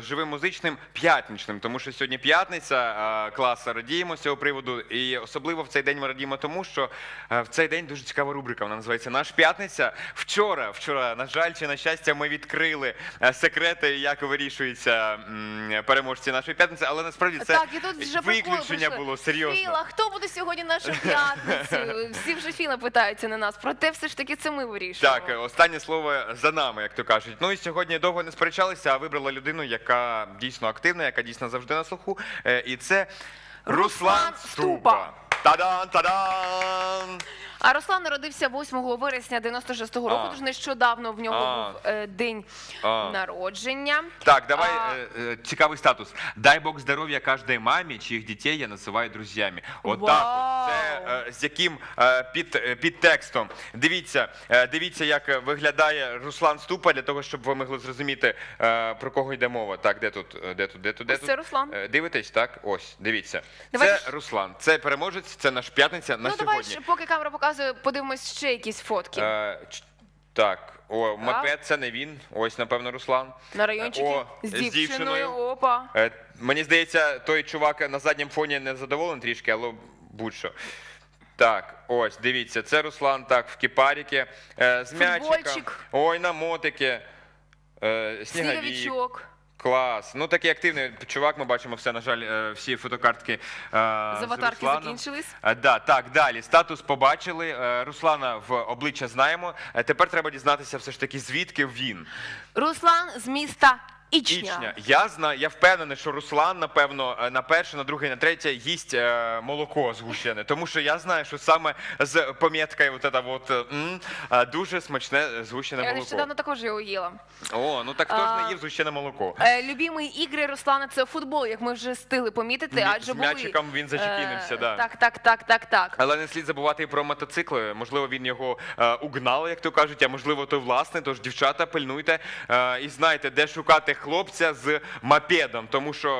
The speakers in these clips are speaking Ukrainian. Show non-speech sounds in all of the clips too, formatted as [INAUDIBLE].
живим музичним п'ятничним, тому що сьогодні п'ятниця, е, клас радіємо з цього приводу. І особливо в цей день ми радіємо тому, що в цей день дуже цікава рубрика. Вона називається Наш п'ятниця. Вчора, вчора, на жаль, чи на щастя, ми відкрили секрети, як вирішуються переможці нашої п'ятниці, але насправді це так, і тут вже виключення було серйозно. Філа, хто буде сьогодні нашою п'ятницею? Всі вже Філа питаються на нас. Проте все ж таки це ми вирішуємо. Так, останнє слово за нами, як то кажуть. Ну і сьогодні довго не сперечалися, а вибрала людину, яка дійсно активна, яка дійсно завжди на слуху. Е, І це Руслан. Ступа. Тадан, тадан! А Руслан народився 8 вересня 96-го року, А. тож нещодавно в нього А. був е, день А. народження. Так, давай А. э, э, цікавий статус. Дай Бог здоров'я кожній мамі, чиїх дітей я називаю друзями. От так от. Це е, з яким е, під, е, підтекстом. Дивіться, е, дивіться, як е, виглядає Руслан Ступа, для того, щоб ви могли зрозуміти, е, про кого йде мова. Так, де тут? Е, Де тут? Де тут? Де Ось тут? це Руслан. Е, Дивитесь, так? Ось, дивіться. Давайте Це Руслан, це переможець, це наш п'ятниця на ну давай, сьогодні. ж, поки камера показує, подивимось ще якісь фотки. Е, ч- так, о, мопед, це не він. Ось, напевно, Руслан. на райончики о, з дівчиною. Опа. Е, Мені здається, той чувак на задньому фоні не задоволений трішки, але будь-що. Так, ось, дивіться, це Руслан так, в кіпаріки, е, з. Футбольчик. Ой, на мотики. Е, сніговік. Сніговичок. Клас. Ну такий активний чувак, ми бачимо все, на жаль, е, всі фотокартки. е, з аватарки з закінчились. Е, Да, так, далі. Статус побачили. Руслана в обличчя знаємо. Тепер треба дізнатися все ж таки, звідки він. Руслан з міста Ічня. Ічня. Я знаю, я впевнений, що Руслан, напевно, е, на перше, на друге, на третє їсть е, молоко згущене. Тому що я знаю, що саме з поміткою вот это вот, е, м, дуже смачне згущене Я молоко. нещодавно також його їла. О, ну так хто ж А, не їв згущене молоко? Е, любімі ігри Руслана це футбол, як ми вже встигли помітити. Мі- Адже з були, м'ячиком він зачепінився, е, да. Так, так, так, так, так. Але не слід забувати і про мотоцикли. Можливо, він його е, угнав, як то кажуть, а можливо, той власний. Тож, дівчата, пильнуйте е, і знайте, де шукати хлопця з мопедом. Тому що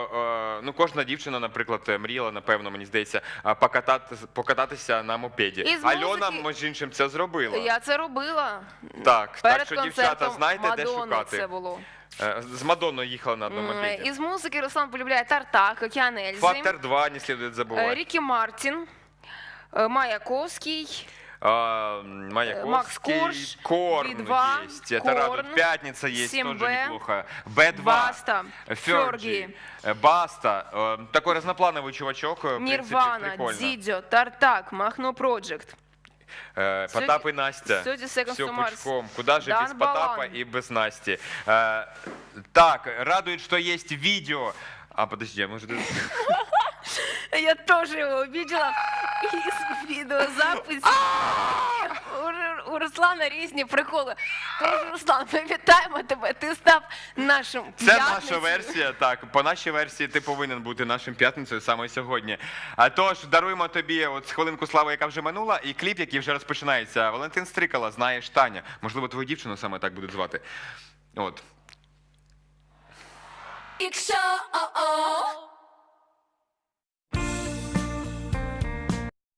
е, ну, кожна дівчина, наприклад, мріяла, напевно, мені здається, е, покатати, покататися на мопеді. І з Альона, музики- між іншим, це зробила. Я це робила. Так, Перед так що, дівчата, концертом знайте, де Мадонни шукати. це було. Е, З Мадонною їхала на одному М, мопеді. Із музики Руслан полюбляє Тартак, Океан Ельзи, Фактор 2 не слід забувати. Рікі Мартін, е, Маяковський, А, Маяковский, Макс Корж, Корн Би-2, есть, это радует. Корн, Пятница есть, 7Б, тоже неплохо. Б2, Баста, Ферджи, э, Баста, э, такой разноплановый чувачок, э, прикольно. Дзідзьо, Тартак, Махно Проджект. Э, Потап и Настя, 30 Seconds все пучком. Куда же Дан без Потапа Балан. и без Насти? Э, Так, радует, что есть видео. А, подожди, а может... [LAUGHS] Я теж його бачила із відеозаписів. У, у Руслана різні приколи. Тож, Руслан, ми вітаємо тебе. Ти став нашим Це наша п'ятницею. версія. Так, по нашій версії ти повинен бути нашим п'ятницею саме сьогодні. А тож даруємо тобі от хвилинку слави, яка вже минула, і кліп, який вже розпочинається. Валентин Стрикала, знаєш Таня. Можливо, твою дівчину саме так будуть звати. От. Якщо о-о,